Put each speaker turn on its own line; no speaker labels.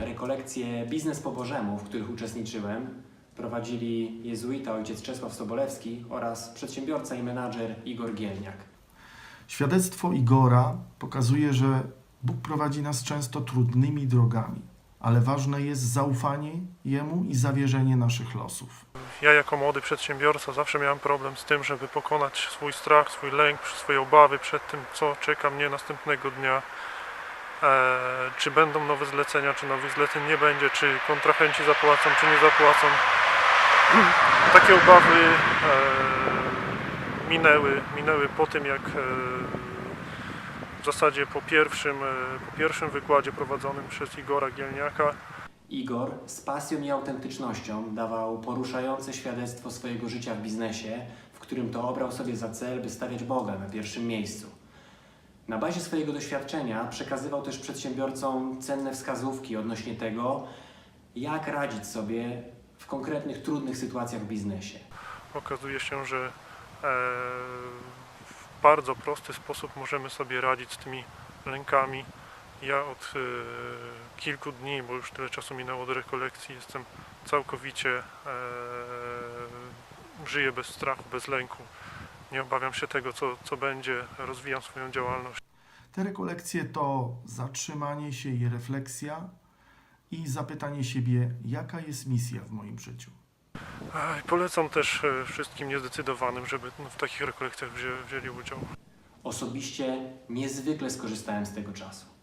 Rekolekcje Biznes po Bożemu, w których uczestniczyłem, prowadzili jezuita ojciec Czesław Sobolewski oraz przedsiębiorca i menadżer Igor Gielniak.
Świadectwo Igora pokazuje, że Bóg prowadzi nas często trudnymi drogami, ale ważne jest zaufanie Jemu i zawierzenie naszych losów.
Ja jako młody przedsiębiorca zawsze miałem problem z tym, żeby pokonać swój strach, swój lęk, swoje obawy przed tym, co czeka mnie następnego dnia. E, czy będą nowe zlecenia, czy nowych zleceń nie będzie, czy kontrahenci zapłacą, czy nie zapłacą. Takie obawy e, minęły, minęły po tym, jak e, w zasadzie po pierwszym, po pierwszym wykładzie prowadzonym przez Igora Gielniaka
Igor z pasją i autentycznością dawał poruszające świadectwo swojego życia w biznesie, w którym to obrał sobie za cel, by stawiać Boga na pierwszym miejscu. Na bazie swojego doświadczenia przekazywał też przedsiębiorcom cenne wskazówki odnośnie tego, jak radzić sobie w konkretnych, trudnych sytuacjach w biznesie.
okazuje się, że e, w bardzo prosty sposób możemy sobie radzić z tymi lękami. Ja od e, kilku dni, bo już tyle czasu minęło do rekolekcji, jestem całkowicie e, żyję bez strachu, bez lęku. Nie obawiam się tego, co, co będzie, rozwijam swoją działalność.
Te rekolekcje to zatrzymanie się i refleksja i zapytanie siebie, jaka jest misja w moim życiu.
Polecam też e, wszystkim niezdecydowanym, żeby no, w takich rekolekcjach wzię, wzięli udział.
Osobiście niezwykle skorzystałem z tego czasu.